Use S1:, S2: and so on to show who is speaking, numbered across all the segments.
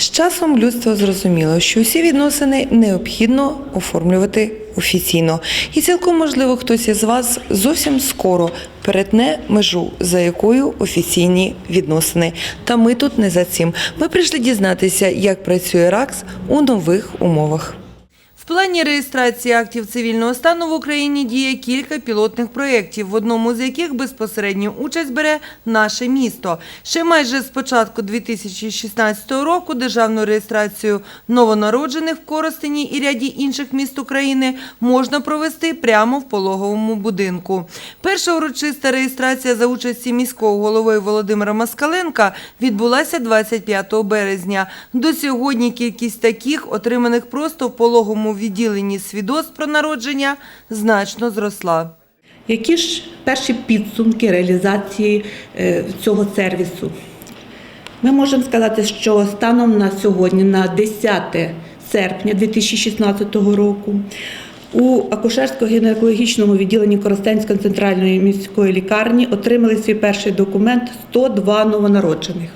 S1: З часом людство зрозуміло, що усі відносини необхідно оформлювати офіційно. І цілком можливо, хтось із вас зовсім скоро перетне межу, за якою офіційні відносини. Та ми тут не за цим. Ми прийшли дізнатися, як працює РАКС у нових умовах. Плані реєстрації актів цивільного стану в Україні діє кілька пілотних проєктів, в одному з яких безпосередню участь бере наше місто. Ще майже з початку 2016 року державну реєстрацію новонароджених в Коростені і ряді інших міст України можна провести прямо в пологовому будинку. Перша урочиста реєстрація за участі міського голови Володимира Москаленка відбулася 25 березня. До сьогодні кількість таких, отриманих просто в пологовому відділенні свідоцтв про народження, значно зросла.
S2: Які ж перші підсумки реалізації е, цього сервісу? Ми можемо сказати, що станом на сьогодні, на 10 серпня 2016 року, у акушерсько-гінекологічному відділенні Коростенської центральної міської лікарні отримали свій перший документ 102 новонароджених.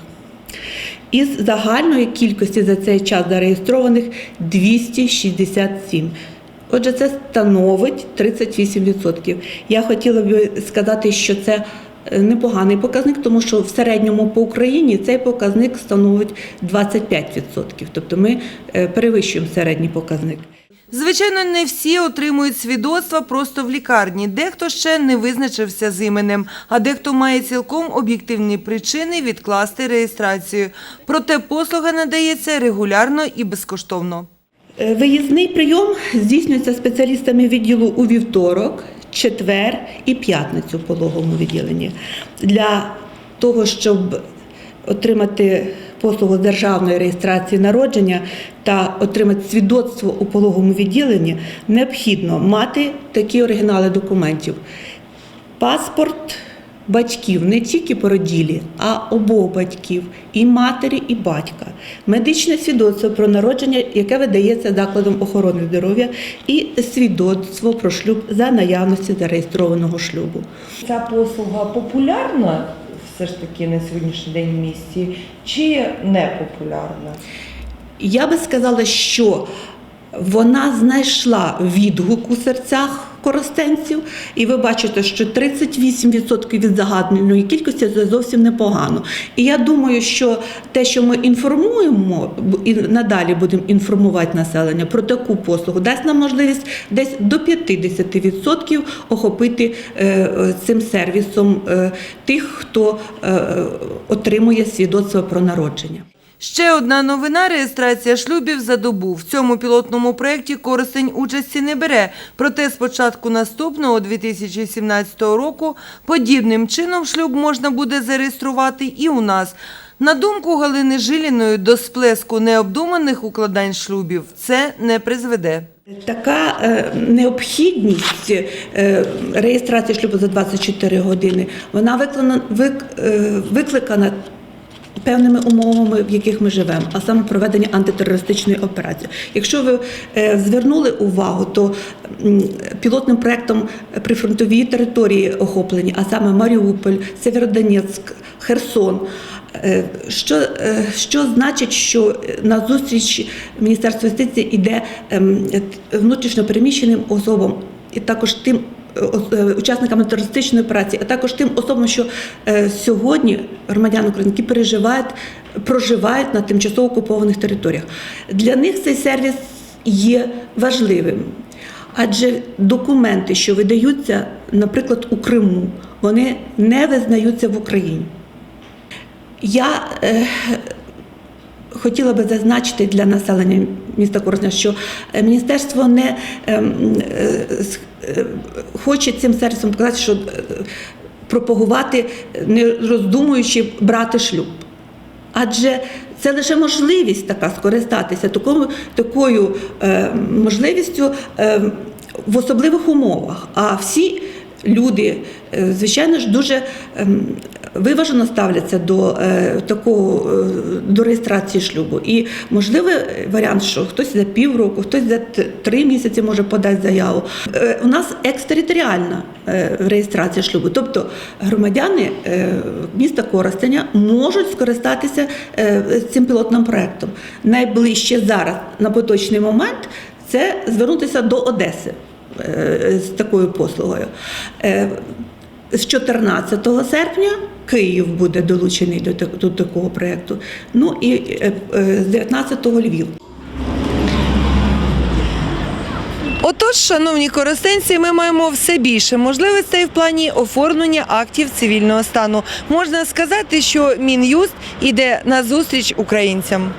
S2: Із загальної кількості за цей час зареєстрованих 267. Отже, це становить 38%. Я хотіла б сказати, що це е, непоганий показник, тому що в середньому по Україні цей показник становить 25%. Тобто ми е, перевищуємо середній показник.
S1: Звичайно, не всі отримують свідоцтва просто в лікарні. Дехто ще не визначився з іменем, а дехто має цілком об'єктивні причини відкласти реєстрацію. Проте послуга надається регулярно і безкоштовно.
S2: Е, Виїзний прийом здійснюється спеціалістами відділу у вівторок, четвер і п'ятницю в пологовому відділенні. Для того, щоб отримати послугу державної реєстрації народження та отримати свідоцтво у пологовому відділенні, необхідно мати такі оригінали документів: паспорт батьків, не тільки породілі, а обох батьків, і матері, і батька, медичне свідоцтво про народження, яке видається закладом охорони здоров'я, і свідоцтво про шлюб за наявності зареєстрованого шлюбу.
S1: Ця послуга популярна все ж таки на сьогоднішній день в місті чи не популярна?
S2: Я би сказала, що вона знайшла відгук у серцях коростенців, і ви бачите, що 38% від загальної кількості це зовсім непогано. І я думаю, що те, що ми інформуємо, і надалі будемо інформувати населення про таку послугу, дасть нам можливість десь до 50% охопити е, цим сервісом е, тих, хто е, отримує свідоцтво про народження.
S1: Ще одна новина – реєстрація шлюбів за добу. В цьому пілотному проєкті Коростень участі не бере. Проте з початку наступного 2017 року подібним чином шлюб можна буде зареєструвати і у нас. На думку Галини Жиліної, до сплеску необдуманих укладань шлюбів це не призведе.
S2: Така е, необхідність е, реєстрації шлюбу за 24 години, вона викликана, е, викликана певними умовами, в яких ми живемо, а саме проведення антитерористичної операції. Якщо ви е, звернули увагу, то пілотним проектом прифронтові території охоплені, а саме Маріуполь, Северодонецьк, Херсон. Е, Що, е, що значить, що на зустріч Міністерства юстиції йде ем, внутрішньо переміщеним особам і також тим е, е, учасникам терористичної операції, а також тим особам, що е, сьогодні громадяни України які переживають, проживають на тимчасово окупованих територіях. Для них цей сервіс є важливим. Адже документи, що видаються, наприклад, у Криму, вони не визнаються в Україні. Я хотіла би зазначити для населення міста Коростня, що е, міністерство не ем, е, е, хоче цим сервісом показати, що пропагувати, не роздумуючи брати шлюб. Адже це лише можливість така скористатися такою, такою можливістю в особливих умовах. А всі люди, звичайно ж, дуже ем, виважено ставляться до е, такого е, до реєстрації шлюбу. І можливий варіант, що хтось за півроку, хтось за три місяці може подати заяву. Е, у нас екстериторіальна реєстрація шлюбу, тобто громадяни міста Коростеня можуть скористатися цим пілотним проектом. Найближче зараз на поточний момент це звернутися до Одеси з такою послугою. З 14 серпня Київ буде долучений до, такого проєкту. Ну і е, е, з 19-го Львів.
S1: Отож, шановні користенці, ми маємо все більше можливостей в плані оформлення актів цивільного стану. Можна сказати, що Мін'юст іде на зустріч українцям.